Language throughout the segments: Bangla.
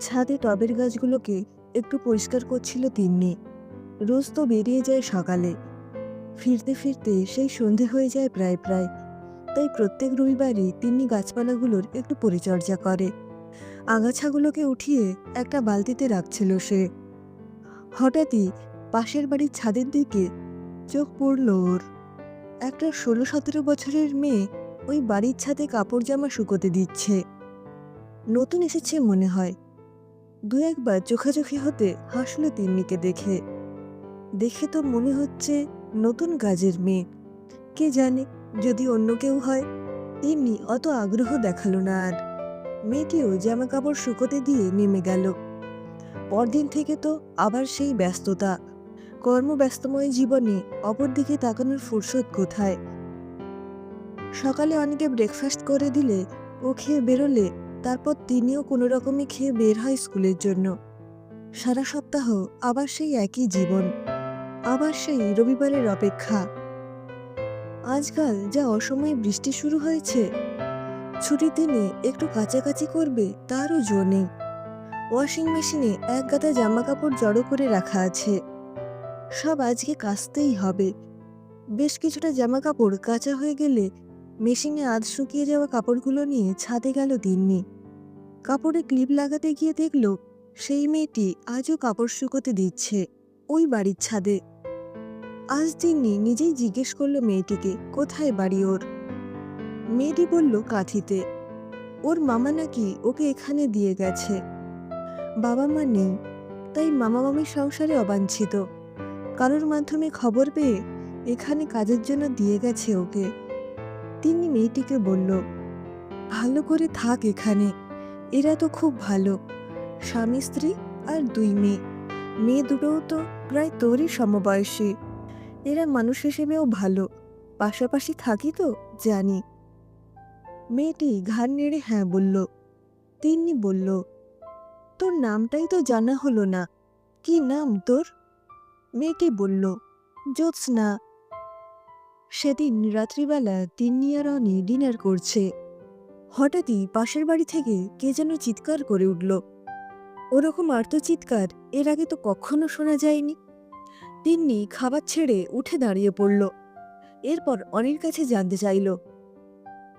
ছাদে টবের গাছগুলোকে একটু পরিষ্কার করছিল তিন্নি। রোজ তো বেরিয়ে যায় সকালে। ফিরতে ফিরতে সেই সন্ধে হয়ে যায় প্রায় প্রায়। তাই প্রত্যেক রবিবারই তিন্নি গাছপালাগুলোর একটু পরিচর্যা করে। আগাছাগুলোকে উঠিয়ে একটা বালতিতে রাখছিল সে। হঠাৎই পাশের বাড়ির ছাদের দিকে চোখ পড়ল ওর। একটা ষোলো সতেরো বছরের মেয়ে ওই বাড়ির ছাদে কাপড় জামা শুকোতে দিচ্ছে। নতুন এসেছে মনে হয়। দু একবার চোখাচোখি হতে হাসলো তিন্নিকে দেখে। দেখে তো মনে হচ্ছে নতুন কাজের মেয়ে। কে জানে যদি অন্য কেউ হয়। তিন্নি অত আগ্রহ দেখাল না আর। মেয়েটিও জামা কাপড় শুকোতে দিয়ে নেমে গেল। পরদিন থেকে তো আবার সেই ব্যস্ততা। কর্মব্যস্তময় জীবনে অপর দিকে তাকানোর ফুরসত কোথায়? সকালে অনেকে ব্রেকফাস্ট করে দিলে ও খেয়ে বেরোলে তারপর তিনিও কোনো রকমে খেয়ে বের হয় স্কুলের জন্য। সারা সপ্তাহ আবার সেই একই জীবন, আবার সেই রবিবারের অপেক্ষা। আজকাল যা অসময়ে বৃষ্টি শুরু হয়েছে, ছুটির দিনে একটু কাছাকাছি করবে তারও জো নেই। ওয়াশিং মেশিনে এক গাদা জামা কাপড় জড়ো করে রাখা আছে। সব আজকে কাচতেই হবে। বেশ কিছুটা জামা কাপড় কাঁচা হয়ে গেলে মেশিনে আধ শুকিয়ে যাওয়া কাপড়গুলো নিয়ে ছাদে গেল তিন্নি। কাপড়ে ক্লিপ লাগাতে গিয়ে দেখল, সেই মেয়েটি আজও কাপড় শুকোতে দিচ্ছে ওই বাড়ির ছাদে। আজ তিন্নি নিজেই জিজ্ঞেস করল মেয়েটিকে, কোথায় বাড়ি ওর? মেয়েটি বলল, কাঁথিতে। ওর মামা নাকি ওকে এখানে দিয়ে গেছে। বাবা মা নেই, তাই মামা মামির সংসারে অবাঞ্ছিত। কারোর মাধ্যমে খবর পেয়ে এখানে কাজের জন্য দিয়ে গেছে ওকে। তিনি মেয়েটিকে বলল, ভালো করে থাক এখানে। এরা তো খুব ভালো। স্বামী, স্ত্রী আর দুই মেয়ে। মেয়ে দুটোও তো প্রায় তোরই সমবয়সী। এরা মানুষ হিসেবেও ভালো। পাশাপাশি থাকি তো, জানি। মেয়েটি ঘাড় নেড়ে হ্যাঁ বলল। তিন্নি বলল, তোর নামটাই তো জানা হলো না। কি নাম তোর? মেয়েটি বলল, জ্যোৎস্না। সেদিন রাত্রিবেলা তিন্নি আর অনি ডিনার করছে। হঠাৎই পাশের বাড়ি থেকে কে যেন চিৎকার করে উঠল। ওরকম আর্তচিৎকার এর আগে তো কখনো শোনা যায়নি। তিন্নি খাবার ছেড়ে উঠে দাঁড়িয়ে পড়ল। এরপর অনির কাছে জানতে চাইল,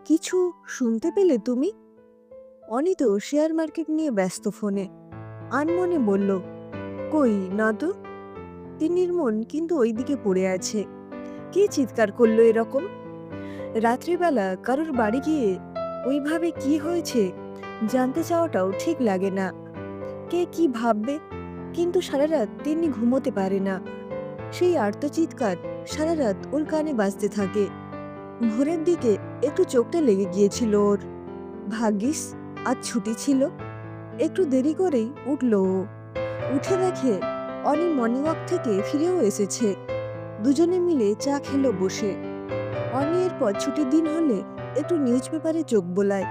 কিছু শুনতে পেলে তুমি? অনি তো শেয়ার মার্কেট নিয়ে ব্যস্ত ফোনে। আনমনে বলল, কই না তো? তিন্নির মন কিন্তু ওইদিকে পড়ে আছে। কে চিৎকার করল এরকম? রাত্রিবেলা কারোর বাড়ি গিয়ে ওইভাবে কি হয়েছে? জানতে চাওয়াটাও ঠিক লাগে না। কে কি ভাববে? কিন্তু সারা রাত তিনি ঘুমোতে পারে না। সেই আর্তচিৎকার সারা রাত ওর কানে বাজতে থাকে। ভোরের দিকে একটু চোখটা লেগে গিয়েছিল ওর। ভাগ্যিস, আজ ছুটি ছিল। একটু দেরি করেই উঠল উঠে দেখে অনি মর্নিং ওয়াক থেকে ফিরেও এসেছে। দুজনে মিলে চা খেলো বসে। অনি এরপর ছুটির দিন হলে একটু নিউজ পেপারে চোখ বোলায়।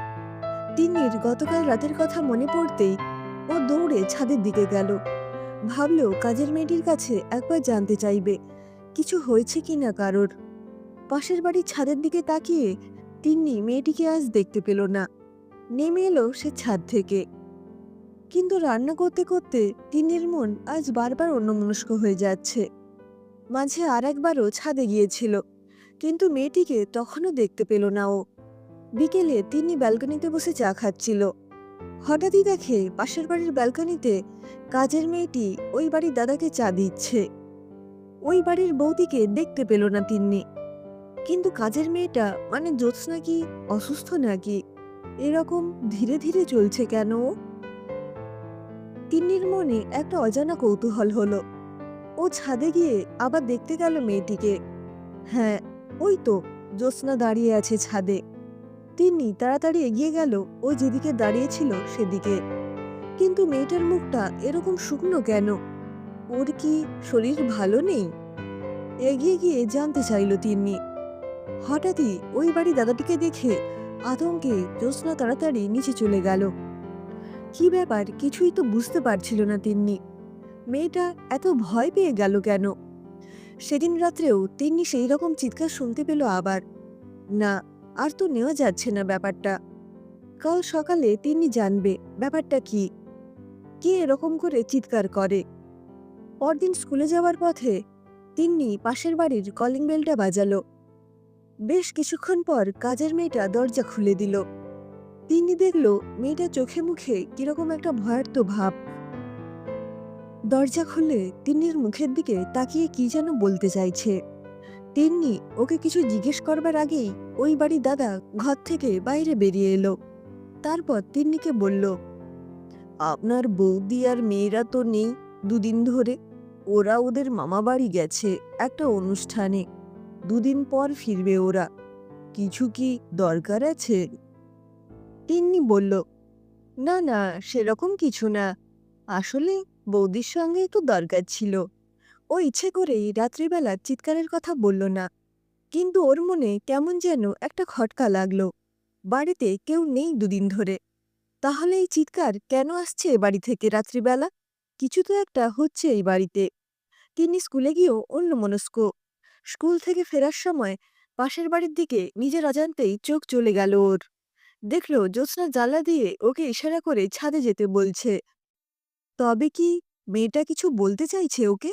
তিন্নির গতকাল রাতের কথা মনে পড়তেই ও দৌড়ে ছাদের দিকে গেল। ভাবলেও কাজের মেয়েটির কাছে একবার জানতে চাইবে, কিছু হয়েছে কি না কারোর। পাশের বাড়ির ছাদের দিকে তাকিয়ে তিন্নি মেয়েটিকে আজ দেখতে পেল না। নেমে এলো সে ছাদ থেকে। কিন্তু রান্না করতে করতে তিন্নির মন আজ বারবার অন্যমনস্ক হয়ে যাচ্ছে। মাঝে আর একবারও ছাদে গিয়েছিল, কিন্তু মেয়েটিকে তখনও দেখতে পেল না ও। বিকেলে তিনি ব্যালকনিতে বসে চা খাচ্ছিল। হঠাৎই দেখে পাশের বাড়ির ব্যালকনিতে কাজের মেয়েটি ওই বাড়ির দাদাকে চা দিচ্ছে। ওই বাড়ির বৌদিকে দেখতে পেল না তিন্নি। কিন্তু কাজের মেয়েটা মানে জ্যোৎস্না কি অসুস্থ নাকি? এরকম ধীরে ধীরে চলছে কেন? তিন্নির মনে একটা অজানা কৌতূহল হলো। ও ছাদে গিয়ে আবার দেখতে গেল মেয়েটিকে। হ্যাঁ ওই তো জ্যোৎস্না দাঁড়িয়ে আছে ছাদে। তিনি তাড়াতাড়ি এগিয়ে গেল। ও যেদিকে দাঁড়িয়েছিল সেদিকে। কিন্তু মেয়েটার মুখটা এরকম শুকনো কেন? ওর কি শরীর ভালো নেই? এগিয়ে গিয়ে জানতে চাইল তিনি হঠাৎই ওই বাড়ি দাদাটিকে দেখে আতঙ্কে জ্যোৎস্না তাড়াতাড়ি নিচে চলে গেল। কি ব্যাপার? কিছুই তো বুঝতে পারছিল না তিন্নি। মেয়েটা এত ভয় পেয়ে গেল কেন? সেদিন রাত্রেও তিন্নি সেই রকম চিৎকার শুনতে পেল আবার। না আর তো নেওয়া যাচ্ছে না ব্যাপারটা। কাল সকালে তিনি জানবে ব্যাপারটা কি। কে এরকম করে চিৎকার করে। পরদিন স্কুলে যাওয়ার পথে তিন্নি পাশের বাড়ির কলিং বেলটা বাজালো। বেশ কিছুক্ষণ পর কাজের মেয়েটা দরজা খুলে দিল। তিন্নি দেখল মেয়েটা চোখে মুখে কীরকম একটা ভয়ার্ত ভাব। দরজা খুলে তিন্নির মুখের দিকে তাকিয়ে কি যেন বলতে চাইছে। তিন্নি ওকে কিছু জিজ্ঞেস করবার আগেই ওই বাড়ির দাদা ঘর থেকে বাইরে বেরিয়ে এলো। তারপর তিন্নিকে বলল, আপনার বৌদি আর মেয়েরা তো নেই দুদিন ধরে। ওরা ওদের মামা বাড়ি গেছে একটা অনুষ্ঠানে। দুদিন পর ফিরবে ওরা। কিছু কি দরকার আছে? তিন্নি বলল, না না, সেরকম কিছু না। আসলে বৌদির সঙ্গে একটু দরকার ছিল। ও ইচ্ছে করেই রাত্রিবেলা চিৎকারের কথা বলল না। কিন্তু ওর মনে কেমন যেন একটা খটকা লাগল। বাড়িতে কেউ নেই দুদিন ধরে। তাহলে এই চিৎকার কেন আসছে এ বাড়ি থেকে রাত্রিবেলা? কিছু তো একটা হচ্ছে এই বাড়িতে। তিনি স্কুলে গিয়েও অন্যমনস্ক। স্কুল থেকে ফেরার সময় পাশের বাড়ির দিকে নিজের অজান্তেই চোখ চলে গেল ওর। দেখল জ্যোৎস্না জানলা দিয়ে ওকে ইশারা করে ছাদে যেতে বলছে। তবে কি মেয়েটা কিছু বলতে চাইছে ওকে?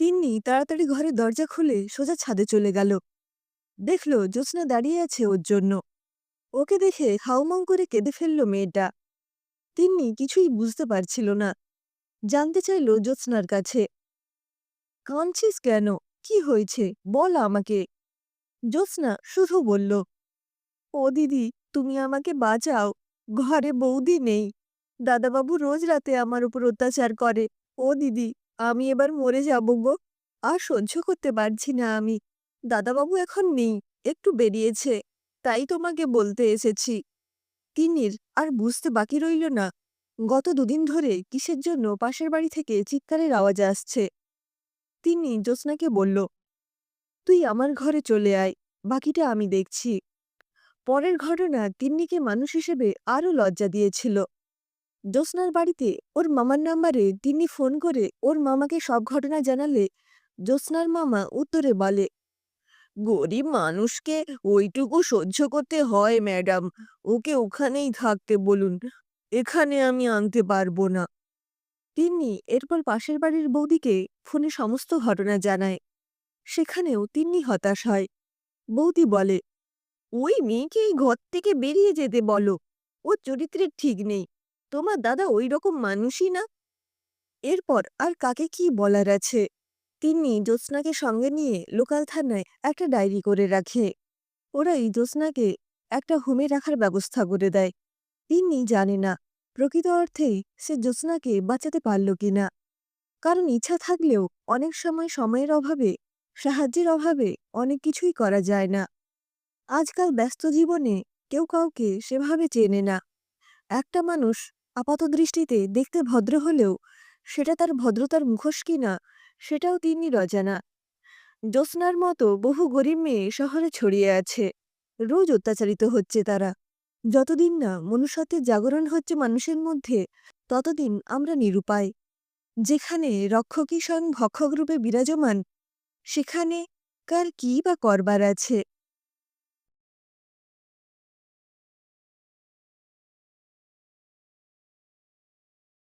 তিন্নি তাড়াতাড়ি ঘরে দরজা খুলে সোজা ছাদে চলে গেল। দেখল জ্যোৎস্না দাঁড়িয়ে আছে ওর জন্য। ওকে দেখে হাউমাউ করে কেঁদে ফেলল মেয়েটা। তিন্নি কিছুই বুঝতে পারছিল না। জানতে চাইল জ্যোৎস্নার কাছে। কাঁদছিস কেন? কি হয়েছে? বল আমাকে। জ্যোৎস্না শুধু বলল, ও দিদি, তুমি আমাকে বাঁচাও। ঘরে বৌদি নেই। দাদাবাবু রোজ রাতে আমার উপর অত্যাচার করে। ও দিদি আমি এবার মরে যাব গো। আর সহ্য করতে পারছি না আমি। দাদাবাবু এখন নেই, একটু বেরিয়েছে, তাই তোমাকে বলতে এসেছি। তিন্নির আর বুঝতে বাকি রইল না। গত দুদিন ধরে কিসের জন্য পাশের বাড়ি থেকে চিৎকারের আওয়াজ আসছে। তিনি জ্যোৎস্নাকে বলল, তুই আমার ঘরে চলে আয়, বাকিটা আমি দেখছি। পরের ঘটনা তিন্নিকে মানুষ হিসেবে আরও লজ্জা দিয়েছিল। জ্যোৎস্নার বাড়িতে ওর মামার নাম্বারে তিনি ফোন করে ওর মামাকে সব ঘটনা জানালে জ্যোৎস্নার মামা উত্তরে বলে, গরিব মানুষকে ওইটুকু সহ্য করতে হয়, ম্যাডাম। ওকে ওখানেই থাকতে বলুন। এখানে আমি আনতে পারব না। তিনি এরপর পাশের বাড়ির বৌদিকে ফোনে সমস্ত ঘটনা জানায়। সেখানেও তিনি হতাশ হয়। বৌদি বলে, ওই মেয়েকে এই ঘর থেকে বেরিয়ে যেতে বলো। ওর চরিত্রের ঠিক নেই। তোমার দাদা ওই রকম মানুষই না? এরপর আর কাকে কি বলার আছে? তিনি জ্যোৎস্নাকে সঙ্গে নিয়ে লোকাল থানায় একটা ডায়েরি করে রাখে। ওরা এই জ্যোৎস্নাকে একটা হোমে রাখার ব্যবস্থা করে দেয়। তিনি জানে না প্রকৃত অর্থেই সে জ্যোৎস্নাকে বাঁচাতে পারল কিনা। কারণ ইচ্ছা থাকলেও অনেক সময় সময়ের অভাবে, সাহায্যের অভাবে অনেক কিছুই করা যায় না। আজকাল ব্যস্ত জীবনে কেউ কাউকে সেভাবে চেনে না। একটা মানুষ আপাতদৃষ্টিতে দেখতে ভদ্র হলেও সেটা তার ভদ্রতার মুখোশ কিনা সেটাও তিনি রজানা জ্যোৎস্নার মতো বহু গরিব মেয়ে শহরে ছড়িয়ে আছে। রোজ অত্যাচারিত হচ্ছে তারা। যতদিন না মনুষ্যত্বের জাগরণ হচ্ছে মানুষের মধ্যে, ততদিন আমরা নিরুপায়। যেখানে রক্ষকী স্বয়ং ভক্ষক রূপে বিরাজমান, সেখানে কার কি বা করবার আছে?